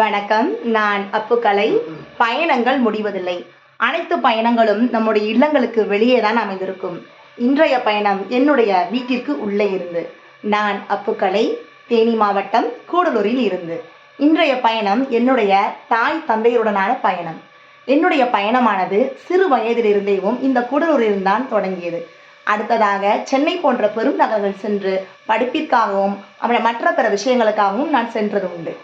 வணக்கம். நான் அப்புக்கலை பயணங்கள் முடிவதில்லை. அனைத்து பயணங்களும் நம்முடைய இல்லங்களுக்கு வெளியே தான் அமைந்திருக்கும். இன்றைய பயணம் என்னுடைய வீட்டிற்கு உள்ளே இருந்து. நான் அப்புக்கலை தேனி மாவட்டம் கூடலூரில் இருந்து. இன்றைய பயணம் என்னுடைய தாய் தந்தையருடனான பயணம். என்னுடைய பயணமானது சிறு வயதிலிருந்தேவும் இந்த கூடலூரில் தான் தொடங்கியது. அடுத்ததாக சென்னை போன்ற பெரும் நகரங்கள் சென்று படிப்பிற்காகவும் அப்புறம் மற்ற பிற விஷயங்களுக்காகவும் நான் சென்றது உண்டு.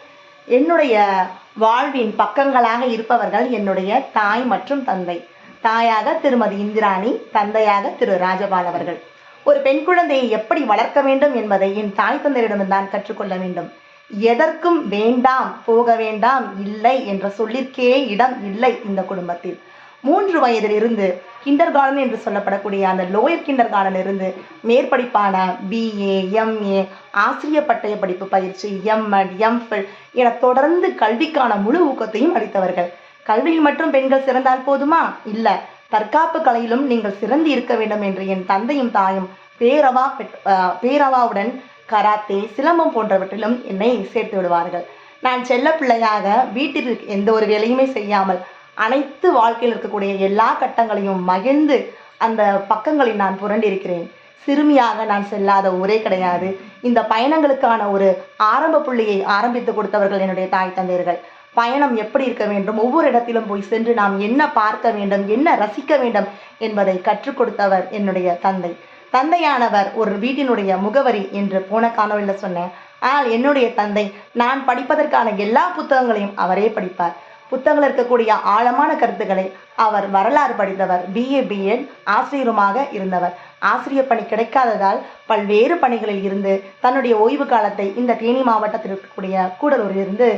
என்னுடைய வாழ்வின் பக்கங்களாக இருப்பவர்கள் என்னுடைய தாய் மற்றும் தந்தை. தாயாக திருமதி இந்திராணி தந்தையாக திரு ராஜபால் அவர்கள். ஒரு பெண் குழந்தையை எப்படி வளர்க்க வேண்டும் என்பதை என் தாய் தந்தையரிடம்தான் கற்றுக்கொள்ள வேண்டும். எதற்கும் வேண்டாம் போக வேண்டாம் இல்லை என்ற சொல்லிற்கே இடம் இல்லை இந்த குடும்பத்தில். மூன்று வயதிலிருந்து கிண்டர் கார்டன் என்று சொல்லப்படக்கூடிய அந்த லோயர் கிண்டர் கார்டன் இருந்து மேற்படிப்பான பிஏ எம்ஏ ஆசிரிய பட்டய படிப்பு பயிற்சி எம்எட் எம்ஃபில் என தொடர்ந்து கல்விக்கான முழு ஊக்கத்தையும் அளித்தவர்கள். கல்வியில் மட்டும் பெண்கள் சிறந்தால் போதுமா? இல்லை. தற்காப்பு கலையிலும் நீங்கள் சிறந்து இருக்க வேண்டும் என்று என் தந்தையும் தாயும் பேரவா பெற்- பேரவாவுடன் கராத்தே சிலம்பம் போன்றவற்றிலும் என்னை சேர்த்து விடுவார்கள். நான் செல்ல பிள்ளையாக வீட்டில் எந்த ஒரு வேலையுமே செய்யாமல் அனைத்து வாழ்க்கையில் இருக்கக்கூடிய எல்லா கட்டங்களையும் மகிழ்ந்து அந்த பக்கங்களில் நான் புரண்டிருக்கிறேன். சிறுமியாக நான் செல்லாத ஒரே கிடையாது. இந்த பயணங்களுக்கான ஒரு ஆரம்ப புள்ளியை ஆரம்பித்து கொடுத்தவர்கள் என்னுடைய தாய் தந்தையர்கள். பயணம் எப்படி இருக்க வேண்டும்? ஒவ்வொரு இடத்திலும் போய் சென்று நாம் என்ன பார்க்க வேண்டும்? என்ன ரசிக்க வேண்டும்? என்பதை கற்றுக் கொடுத்தவர் என்னுடைய தந்தை. தந்தையானவர் ஒரு வீட்டினுடைய முகவரி என்று போன காணொலியில் சொன்னேன். ஆனால் என்னுடைய தந்தை நான் படிப்பதற்கான எல்லா புத்தகங்களையும் அவரே படிப்பார். புத்தகங்கள் இருக்கக்கூடிய ஆழமான கருத்துக்களை அவர் வரலாறு படித்தவர் பிஏ பிஎட் ஆசிரியருமாக இருந்தவர். ஆசிரியர் பணி கிடைக்காததால் பல்வேறு பணிகளில் இருந்து தன்னுடைய ஓய்வு காலத்தை இந்த தேனி மாவட்டத்தில் இருக்கக்கூடிய கூடலூரில் இருந்து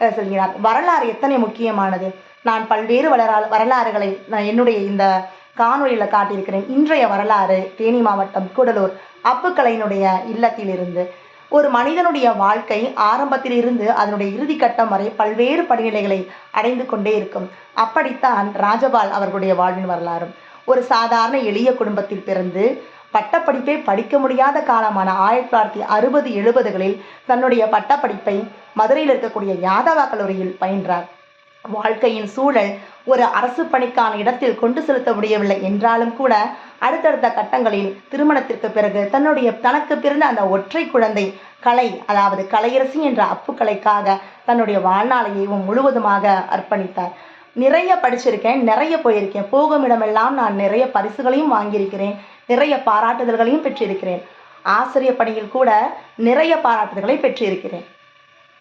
அஹ், செல்கிறார். வரலாறு எத்தனை முக்கியமானது? நான் பல்வேறு வரலா வரலாறுகளை நான் என்னுடைய இந்த காணொளியில் காட்டியிருக்கிறேன். இன்றைய வரலாறு தேனி மாவட்டம் கூடலூர் அப்புக்கலையினுடைய இல்லத்திலிருந்து. ஒரு மனிதனுடைய வாழ்க்கை ஆரம்பத்திலிருந்து அதனுடைய இறுதி கட்டம் வரை பல்வேறு படிநிலைகளை அடைந்து கொண்டே இருக்கும். அப்படித்தான் ராஜபால் அவர்களுடைய வாழ்வின் வரலாறு. ஒரு சாதாரண எளிய குடும்பத்தில் பிறந்து பட்டப்படிப்பை படிக்க முடியாத காலமான ஆயிரத்தி தொள்ளாயிரத்தி அறுபது எழுபதுகளில் தன்னுடைய பட்டப்படிப்பை மதுரையில் இருக்கக்கூடிய யாதவா கல்லூரியில் பயின்றார். வாழ்க்கையின் சூழல் ஒரு அரசு பணிக்கான இடத்தில் கொண்டு செலுத்த முடியவில்லை என்றாலும் கூட அடுத்தடுத்த கட்டங்களில் திருமணத்திற்கு பிறகு தன்னுடைய தனக்கு பிறந்த அந்த ஒற்றை குழந்தை கலை அதாவது கலையரசி என்ற அப்புக்கலைக்காக தன்னுடைய வாழ்நாளையும் முழுவதுமாக அர்ப்பணித்தார். நிறைய படிச்சிருக்கேன் நிறைய போயிருக்கேன். போகும் இடமெல்லாம் நான் நிறைய பரிசுகளையும் வாங்கியிருக்கிறேன் நிறைய பாராட்டுதல்களையும் பெற்றிருக்கிறேன். ஆசிரியர் பணியில் கூட நிறைய பாராட்டுதல்களை பெற்றிருக்கிறேன்.